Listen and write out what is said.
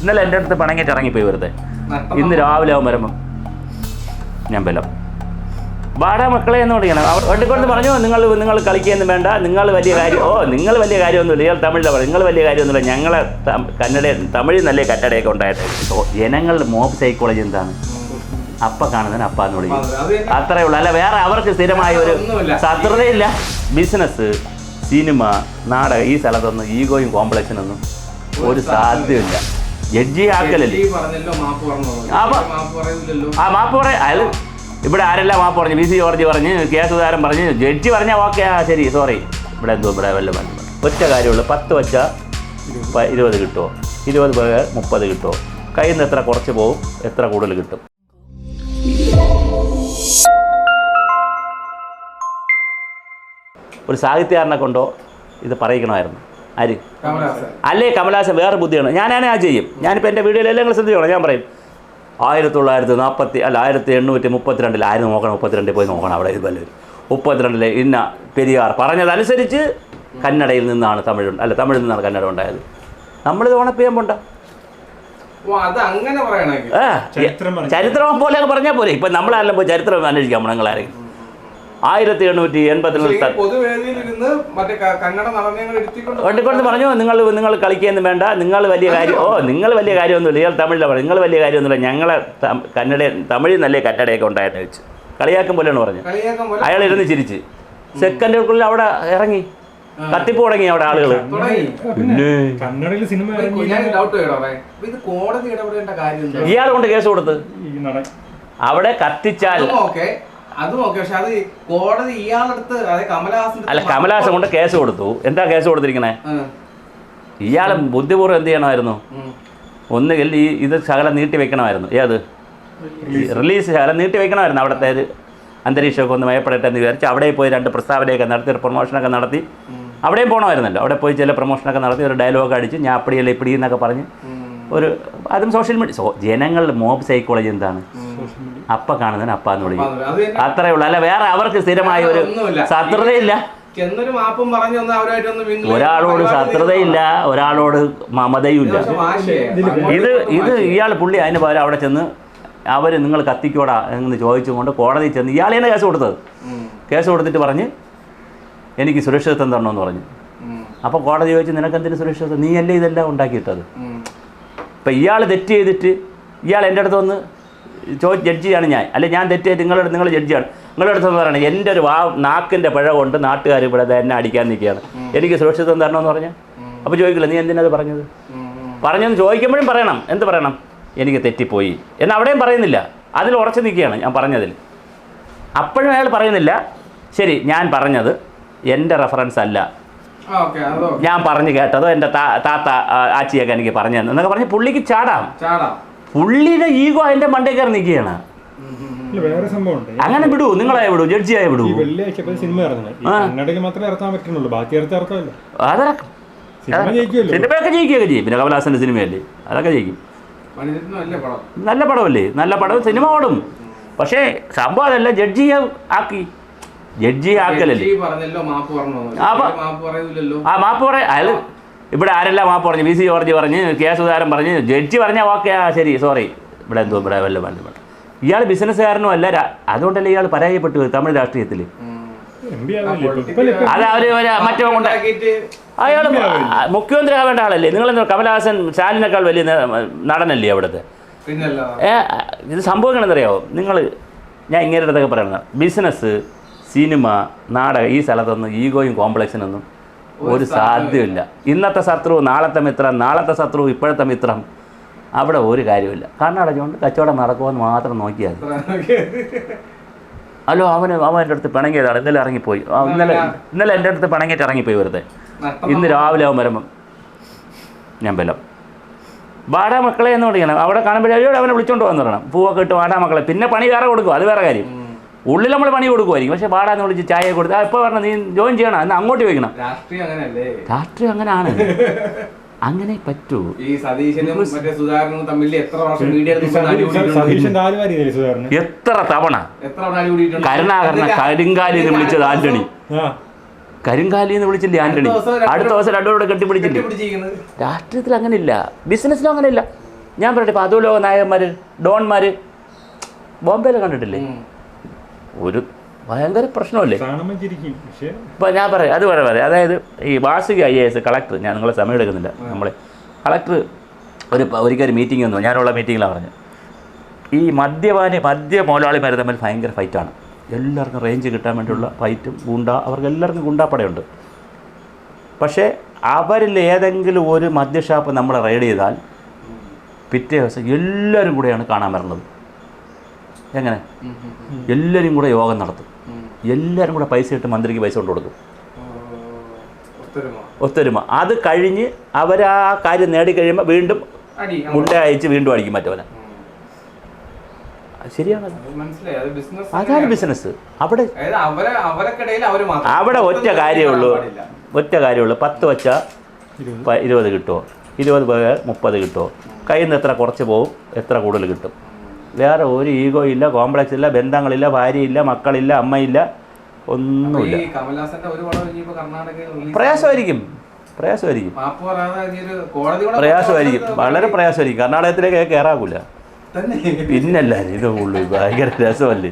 ഇന്നലെ എന്റെ അടുത്ത് പണങ്ങേറ്റ് ഇറങ്ങിപ്പോയി വെറുതെ. ഇന്ന് രാവിലെ ആവും വരുമ്പം ഞാൻ ബലം. വാടാ മക്കളെ എന്ന് പറയണം അവർ ഒട്ടിക്കൊണ്ട് പറഞ്ഞു നിങ്ങൾ നിങ്ങൾ കളിക്കുകയൊന്നും വേണ്ട. നിങ്ങൾ വലിയ കാര്യം ഓ നിങ്ങൾ വലിയ കാര്യമൊന്നുമില്ല. ഇയാൾ തമിഴിലാണ് പറഞ്ഞു നിങ്ങൾ വലിയ കാര്യമൊന്നുമില്ല. ഞങ്ങളെ കന്നഡ തമിഴിൽ നല്ല കറ്റടയൊക്കെ ഉണ്ടായിട്ട് ഓ, ജനങ്ങളുടെ മോബ് സൈക്കോളജി എന്താണ്? അപ്പ കാണുന്നതിന് അപ്പ എന്ന് വിളിക്കും. അത്രേ ഉള്ളൂ. അല്ല വേറെ അവർക്ക് സ്ഥിരമായ ഒരു. ശത്രുതയില്ല ബിസിനസ് സിനിമ നാടകം ഈ സ്ഥലത്തൊന്നും ഈഗോയും കോംപ്ലക്സിനൊന്നും ഒരു സാധ്യതയില്ല. ജഡ്ജി ആക്കലല്ലേ ആ, മാപ്പ് പറ അയാൾ ഇവിടെ ആരെല്ലാം മാപ്പ് പറഞ്ഞു? വി സി ജോർജ് പറഞ്ഞ് കെ സുധാരൻ പറഞ്ഞ്. ജഡ്ജി പറഞ്ഞാൽ ഓക്കെ ആ ശരി സോറി ഇവിടെ എന്തോ ഇവിടെ വല്ല ഒറ്റ കാര്യമുള്ളൂ. പത്ത് വച്ച ഇരുപത്. കിട്ടുമോ ഇരുപത് പേർ മുപ്പത് കിട്ടുമോ കയ്യിൽ നിന്ന് എത്ര കുറച്ച് പോകും എത്ര കൂടുതൽ കിട്ടും? ഒരു സാഹിത്യകാരനെ കൊണ്ടോ ഇത് പറയിക്കണമായിരുന്നു. ആര്? അല്ലേ കമലാസൻ വേറെ ബുദ്ധിയാണ്. ഞാനാണെ ആ ചെയ്യും. ഞാനിപ്പോൾ എന്റെ വീഡിയോയിലെല്ലാം നിങ്ങൾ ശ്രദ്ധിച്ചോളാം. ഞാൻ പറയും ആയിരത്തി തൊള്ളായിരത്തി നാൽപ്പത്തി അല്ല ആയിരത്തി എണ്ണൂറ്റി മുപ്പത്തിരണ്ടിൽ ആര് നോക്കണം? മുപ്പത്തിരണ്ടിൽ പോയി നോക്കണം അവിടെ ഇത് വല്ലവരും. മുപ്പത്തിരണ്ടിലെ ഇന്ന പെരിയാർ പറഞ്ഞതനുസരിച്ച് കന്നഡയിൽ നിന്നാണ് തമിഴ് അല്ല തമിഴിൽ നിന്നാണ് കന്നഡ ഉണ്ടായത്. നമ്മളിത് ഓണപ്പിയാൻ പോണ്ട. ചരിത്രം പോലെ പറഞ്ഞാൽ പോലെ ഇപ്പം നമ്മളെല്ലാം പോയി ചരിത്രം അന്വേഷിക്കാം നിങ്ങളാരെങ്കിലും. ആയിരത്തി എണ്ണൂറ്റി എടുത്തിക്കൊണ്ട് ഒട്ടിക്കൊണ്ട് പറഞ്ഞു? നിങ്ങൾ നിങ്ങൾ കളിക്കുകയൊന്നും വേണ്ട. നിങ്ങൾ വലിയ കാര്യം ഓ നിങ്ങൾ വലിയ കാര്യമൊന്നുമില്ല. ഇയാൾ തമിഴിലാണ് പറഞ്ഞു നിങ്ങൾ വലിയ കാര്യമൊന്നുമില്ല. ഞങ്ങളെ കന്നഡ തമിഴിൽ നല്ല കന്നഡയൊക്കെ ഉണ്ടായെന്ന് വെച്ച്. കളിയാക്കും പോലെയാണ് പറഞ്ഞു അയാൾ ഇരുന്ന് ചിരിച്ച്. സെക്കൻഡുകൾക്കുള്ളിൽ അവിടെ ഇറങ്ങി. കത്തിപ്പ് തുടങ്ങി അവിടെ ആളുകൾ? ഇയാൾ കൊണ്ട് കേസ് കൊടുത്ത്. അവിടെ കത്തിച്ചാൽ അല്ല കമലഹാസൻ കൊണ്ട് കേസ് കൊടുത്തു. എന്താ കേസ് കൊടുത്തിരിക്കണേ? ഇയാളെ ബുദ്ധിപൂർവം എന്ത് ചെയ്യണമായിരുന്നു? ഒന്നുകിൽ ഈ ഇത് ശകലം നീട്ടി വെക്കണമായിരുന്നു. ഏത്? റിലീസ് ശകലം നീട്ടി വെക്കണമായിരുന്നു അവിടുത്തെ അന്തരീക്ഷമൊക്കെ ഒന്ന് മയപ്പെടട്ടെ എന്ന് വിചാരിച്ച് അവിടെ പോയി രണ്ട് പ്രസ്താവനയൊക്കെ നടത്തി ഒരു പ്രൊമോഷനൊക്കെ നടത്തി. അവിടെയും പോകണമായിരുന്നല്ലോ അവിടെ പോയി ചില പ്രൊമോഷനൊക്കെ നടത്തി ഒരു ഡയലോഗ് അടിച്ച് ഞാൻ അപ്പടിയല്ല ഇപ്പടി എന്നൊക്കെ പറഞ്ഞ് ഒരു അതും സോഷ്യൽ മീഡിയ ജനങ്ങളുടെ മോബ് സൈക്കോളജി എന്താണ്? അപ്പ കാണുന്നതിന് അപ്പ എന്ന് വിളിക്കും. അത് തന്നെ. അത്രേ ഉള്ളൂ. അല്ല വേറെ അവർക്ക് സ്ഥിരമായ ഒരു. ശത്രുതയില്ല. ഒരാളോട് ശത്രുതയില്ല ഒരാളോട് മമതയും ഇല്ല ഇത് ഇത് ഇയാൾ പുള്ളി അതിന് പകരം അവിടെ ചെന്ന് അവർ നിങ്ങൾ കത്തിക്കോടാ എന്ന് ചോദിച്ചുകൊണ്ട് കോടതി ചെന്ന് ഇയാൾ ഇയാളെയാണ് കേസ് കൊടുത്തത്. കേസ് കൊടുത്തിട്ട് പറഞ്ഞ് എനിക്ക് സുരക്ഷിതത്വം തരണമെന്ന് പറഞ്ഞു. അപ്പോൾ കോടതി ചോദിച്ചു നിനക്കെന്തിന് സുരക്ഷിതത്വം? നീ അല്ലേ ഇതെല്ലാം ഉണ്ടാക്കിയിട്ടത്? അപ്പം ഇപ്പം ഇയാൾ തെറ്റ് ചെയ്തിട്ട് ഇയാൾ എന്റെ അടുത്ത് വന്ന് ചോദിച്ച് ജഡ്ജിയാണ് ഞാൻ. അല്ലെ ഞാൻ തെറ്റേ നിങ്ങളുടെ നിങ്ങൾ ജഡ്ജിയാണ്. നിങ്ങളുടെ അടുത്ത് പറയണം എന്റെ ഒരു വാ നാക്കിന്റെ പിഴ കൊണ്ട് നാട്ടുകാർ ഇവിടെ തന്നെ എന്നെ അടിക്കാൻ നിൽക്കുകയാണ്. എനിക്ക് സുരക്ഷിതം തരണമെന്ന് പറഞ്ഞാൽ അപ്പോൾ ചോദിക്കില്ല നീ എന്തിനത് പറഞ്ഞത്. പറഞ്ഞെന്ന് ചോദിക്കുമ്പോഴും പറയണം. എന്ത് പറയണം? എനിക്ക് തെറ്റിപ്പോയി. എന്ന് അവിടെയും പറയുന്നില്ല. അതിൽ ഉറച്ചു നിൽക്കുകയാണ് ഞാൻ പറഞ്ഞതിൽ. അപ്പോഴും അയാൾ പറയുന്നില്ല. ശരി ഞാൻ പറഞ്ഞത് എന്റെ റെഫറൻസ് അല്ല. ഞാൻ പറഞ്ഞു കേട്ടതോ എന്റെ താ താത്ത ആച്ചിയൊക്കെ എനിക്ക് പറഞ്ഞു തന്നെ എന്നൊക്കെ പറഞ്ഞ് പുള്ളിക്ക് ചാടാം. പുള്ളിയുടെ ഈഗോ അതിന്റെ മണ്ടേ കയറി നിൽക്കുകയാണ്. വേറെ സംഭവം ഉണ്ട് അങ്ങനെ വിടൂ നിങ്ങളെ വിടൂ ജഡ്ജിയായി വിടൂ. വെള്ളിയാഴ്ച സിനിമ ഇറങ്ങുന്നത്. മാത്രമേ ഇറക്കാൻ ബാക്കി ഇറക്കാമല്ലോ. അതിറക്കും. സിനിമയൊക്കെ ജയിക്കുകയൊക്കെ ചെയ്യും. പിന്നെ കമലഹാസന്റെ സിനിമയല്ലേ? അതൊക്കെ ജയിക്കും. നല്ല പടമല്ലേ? നല്ല പടം. സിനിമ ഓടും. പക്ഷേ സംഭവം അതല്ല ജഡ്ജിയെ ആക്കി. ജഡ്ജി ആക്കലല്ലേ? ജഡ്ജി പറഞ്ഞല്ലോ മാപ്പ് പറഞ്ഞു ആ, മാപ്പ് പറയാ ആ മാപ്പ് പറ അയാൾ ഇവിടെ ആരെല്ലാം മാപ്പ് പറഞ്ഞു? വി സി ജോർജ് പറഞ്ഞ് കെ സുധാരൻ പറഞ്ഞ് ജഡ്ജി പറഞ്ഞാൽ ഓക്കെ ആ ശരി സോറി ഇവിടെ എന്തോ ഇവിടെ വല്ല വല്ല വേണ്ട ഇയാൾ ബിസിനസ്സുകാരനും അല്ല അതുകൊണ്ടല്ലേ ഇയാൾ പരാജയപ്പെട്ടു തമിഴ് രാഷ്ട്രീയത്തിൽ അത് അവർ മറ്റേ കൊണ്ട് അയാൾ മുഖ്യമന്ത്രി ആവേണ്ട ആളല്ലേ? നിങ്ങളെന്തോ കമൽഹാസൻ സ്റ്റാലിനേക്കാൾ വലിയ നടനല്ലേ അവിടുത്തെ? പിന്നല്ല. ഏ, ഇത് സംഭവങ്ങൾ എന്തറിയാവോ നിങ്ങൾ ഞാൻ ഇങ്ങനെ അടുത്തൊക്കെ പറയുന്നത് ബിസിനസ് സിനിമ നാടകം ഈ സ്ഥലത്തൊന്നും ഈഗോയും കോംപ്ലക്സിനൊന്നും ഒരു സാധ്യമില്ല ഇന്നത്തെ ശത്രു നാളത്തെ മിത്രം നാളത്തെ ശത്രു ഇപ്പോഴത്തെ മിത്രം അവിടെ ഒരു കാര്യമില്ല കണ്ണടച്ചുകൊണ്ട് കച്ചവടം നടക്കുമെന്ന് മാത്രം നോക്കിയാൽ അല്ലോ അവന് അവൻ എന്റെ അടുത്ത് പിണങ്ങിയതാണ്. ഇന്നലെ ഇറങ്ങിപ്പോയി. ഇന്നലെ ഇന്നലെ എന്റെ അടുത്ത് പിണങ്ങിയിട്ട് ഇറങ്ങിപ്പോയി വെറുതെ. ഇന്ന് രാവിലെ അവൻ വരുമ്പം ഞാൻ ബലം. വാടാ മക്കളെ എന്ന് പറയണം അവിടെ കാണുമ്പോഴേ അവനെ വിളിച്ചോണ്ട് വന്ന് പറയണം പൂവൊക്കെ ഇട്ട് വാടാ മക്കളെ പിന്നെ പണി വേറെ കൊടുക്കും. അത് വേറെ കാര്യം. ഉള്ളിൽ നമ്മൾ പണി കൊടുക്കുമായിരിക്കും. പക്ഷേ പാടാന്ന് വിളിച്ച് ചായ കൊടുത്ത് ആ ഇപ്പോൾ പറഞ്ഞ നീ ജോയിൻ ചെയ്യണം എന്ന് അങ്ങോട്ട് ചോദിക്കണം. രാഷ്ട്രീയം അങ്ങനെയല്ലേ? രാഷ്ട്രീയം അങ്ങനെയാണ്. അങ്ങനെ പറ്റൂ. ഈ സതീശനും മറ്റേ സുധാകരനും തമ്മിൽ എത്ര വർഷം മീഡിയ എത്ര തവണ? എത്ര തവണ കൂടിയിട്ടുണ്ട് കരിങ്കാലി എന്ന് വിളിച്ചത് ആന്റണി. കരിങ്കാലി എന്ന് വിളിച്ചില്ലേ ആന്റണി? അടുത്ത ദിവസം രണ്ടുപേരോട് കെട്ടിപ്പിടിച്ചില്ലേ? രാഷ്ട്രീയത്തിൽ അങ്ങനെയില്ല. ബിസിനസ്സിലും അങ്ങനെയില്ല. ഞാൻ പറയട്ടെ ഇപ്പോൾ അതുലോക നായകന്മാർ ഡോൺമാർ ബോംബെയിൽ കണ്ടിട്ടില്ലേ. ഒരു ഭയങ്കര പ്രശ്നമല്ലേ? ഇപ്പോൾ ഞാൻ പറയാം അത് പറയാം പറയാം. അതായത് ഈ വാർഷിക ഐ എ എസ് കളക്ടർ ഞാൻ നിങ്ങളെ സമയം എടുക്കുന്നില്ല. നമ്മളെ കളക്ടർ ഒരു ഒരിക്കൽ ഒരു മീറ്റിംഗ് വന്നു ഞാനുള്ള മീറ്റിങ്ങിലാണ് പറഞ്ഞു ഈ മദ്യപാനി മദ്യ മുതലാളിമാർ തമ്മിൽ ഭയങ്കര ഫൈറ്റാണ് എല്ലാവർക്കും റേഞ്ച് കിട്ടാൻ വേണ്ടിയുള്ള ഫൈറ്റും ഗുണ്ട അവർക്ക് എല്ലാവർക്കും ഗുണ്ടാപ്പടയുണ്ട്. പക്ഷേ അവരിൽ ഏതെങ്കിലും ഒരു മദ്യഷാപ്പ് നമ്മൾ റെയ്ഡ് ചെയ്താൽ പിറ്റേ ദിവസം എല്ലാവരും കൂടെയാണ് കാണാൻ വരുന്നത് എങ്ങനെ. എല്ലാവരും കൂടെ യോഗം നടത്തും. എല്ലാവരും കൂടെ പൈസ ഇട്ട് മന്ത്രിക്ക് പൈസ കൊണ്ട് കൊടുക്കും. ഒത്തൊരുമ. അത് കഴിഞ്ഞ് അവരാ ആ കാര്യം നേടിക്കഴിയുമ്പോൾ വീണ്ടും മുണ്ട അയച്ച് വീണ്ടും അടിക്കും മറ്റവനെ. ശരിയാണ് അതാണ് ബിസിനസ് അവിടെ അതായത് അവരക്കിടയിൽ അവർ മാത്രം അവിടെ ഒറ്റ കാര്യമുള്ളൂ. ഒറ്റ കാര്യമുള്ളൂ. പത്ത് വച്ച ഇരുപത്. കിട്ടുമോ ഇരുപത് പോയാൽ മുപ്പത് കിട്ടുമോ കയ്യിൽ നിന്ന് എത്ര കുറച്ച് പോവും എത്ര കൂടുതൽ കിട്ടും? വേറെ ഒരു ഈഗോ ഇല്ല കോംപ്ലക്സ് ഇല്ല ബന്ധങ്ങളില്ല ഭാര്യയില്ല മക്കളില്ല അമ്മയില്ല ഒന്നുമില്ല. പ്രയാസമായിരിക്കും. പ്രയാസമായിരിക്കും. പ്രയാസമായിരിക്കും. വളരെ പ്രയാസമായിരിക്കും. കർണാടകത്തിലേക്ക് കയറാകൂല പിന്നല്ല ഇത് ഉള്ളു. ഭയങ്കര രസമല്ലേ?